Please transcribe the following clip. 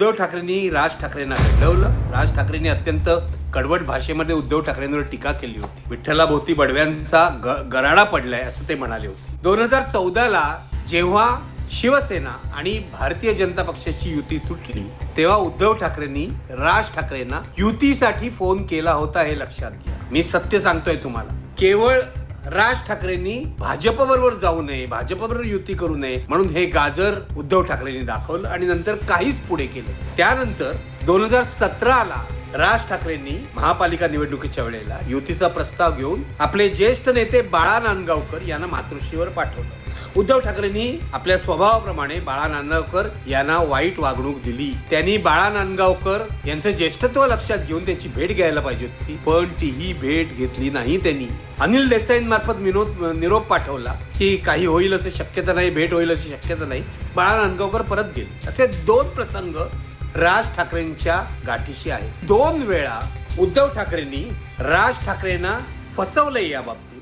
उद्धव ठाकरेंनी राज ठाकरेंना घडवलं. राज ठाकरेंनी अत्यंत कडवट भाषेमध्ये उद्धव ठाकरेंवर टीका केली होती. विठ्ठलाभोवती बडव्यांचा ग- गराडा पडलाय असं ते म्हणाले होते. दोन हजार चौदाला जेव्हा शिवसेना आणि भारतीय जनता पक्षाची युती तुटली तेव्हा उद्धव ठाकरेंनी राज ठाकरेंना युतीसाठी फोन केला होता हे लक्षात घ्या. मी सत्य सांगतोय तुम्हाला. केवळ राज ठाकरेंनी भाजपबरोबर जाऊ नये भाजपबरोबर युती करू नये म्हणून हे गाजर उद्धव ठाकरेंनी दाखवलं आणि नंतर काहीच पुढे केलं. त्यानंतर दोन हजार सतराला राज ठाकरेंनी महापालिका निवडणुकीच्या वेळेला युतीचा प्रस्ताव घेऊन आपले ज्येष्ठ नेते बाळा नांदगावकर यांना मातृश्रीवर पाठवलं. उद्धव ठाकरेंनी आपल्या स्वभावाप्रमाणे बाळा नांदगावकर यांना वाईट वागणूक दिली. त्यांनी बाळा नांदगावकर यांचं ज्येष्ठत्व लक्षात घेऊन त्यांची भेट घ्यायला पाहिजे होती पण तीही भेट घेतली नाही त्यांनी. अनिल देसाईंमार्फत विनोद निरोप पाठवला की काही होईल असं शक्यता नाही भेट होईल अशी शक्यता नाही. बाळा नांदगावकर परत गेले. असे दोन प्रसंग राज ठाकरेंच्या गाठीशी आहे. दोन वेळा उद्धव ठाकरेंनी राज ठाकरेंना फसवलंय या बाबतीत.